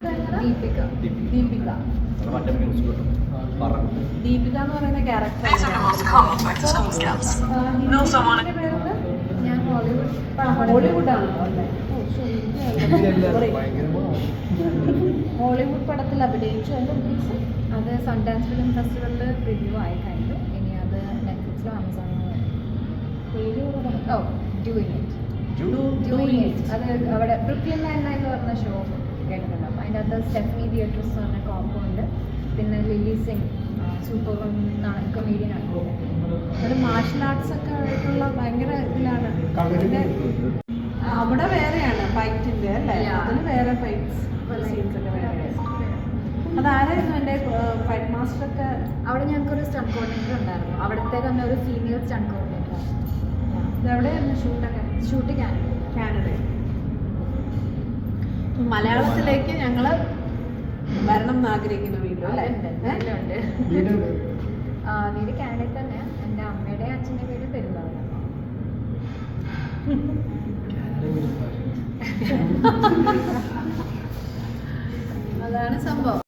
ദീപിക. ദീപിക. ദീപിക എന്ന് പറയുന്ന ക്യാരക്ടർ ഞാൻ ഹോളിവുഡ് ഹോളിവുഡ് ഹോളിവുഡ് പടത്തിൽ അഭിനയിച്ചു. അത് സൺഡാൻസ് ഫിലിം ഫെസ്റ്റിവലിൽ റിവ്യൂ ആയി കഴിഞ്ഞു ഇനി അത് നെറ്റ്ഫ്ലിക്സിലോ ആമസോണിലോ ഓ ഡൂയിങ് ഇറ്റ് ഡൂയിങ് ഇറ്റ് അത് അവിടെ ബ്രുക്ലിൻ നയൻ നയൻ എന്ന് പറഞ്ഞ ഷോ സ്റ്റെഫി സ്റ്റെഫനി തിയേറ്റേഴ്സ് എന്ന് പറഞ്ഞ കോമ്പോ ഉണ്ട്. പിന്നെ ലില്ലി സിംഗ് സൂപ്പർ ആണ്. അത് മാർഷൽ ആർട്സ് ഒക്കെ ആയിട്ടുള്ള ഭയങ്കര ഇതിലാണ്. പിന്നെ അവിടെ വേറെയാണ് ഫൈറ്റിന്റെ അല്ലേ. അതിന് വേറെ ഫൈറ്റ്സ് സീൻസ് ഒക്കെ വേറെ. അതാരായിരുന്നു എന്റെ ഫൈറ്റ് മാസ്റ്റർ ഒക്കെ? അവിടെ ഞങ്ങൾക്കൊരു സ്റ്റൺ കോർഡിനേറ്റർ ഉണ്ടായിരുന്നു. അവിടുത്തെ തന്നെ ഒരു ഫീമെയിൽ സ്റ്റൺ കോർഡിനേറ്റർ ഇതെവിടെയായിരുന്നു ഷൂട്ടൊക്കെ ഷൂട്ട് കാനഡയിൽ മലയാളത്തിലേക്ക് ഞങ്ങൾ വരണം എന്ന് ആഗ്രഹിക്കുന്നു വീണ്ടും അല്ലേ? വീട് കാനഡയിൽ തന്നെ. എന്റെ അമ്മയുടെ അച്ഛന്റെ വീട് പെരുന്നാളാണ്. അതാണ് സംഭവം.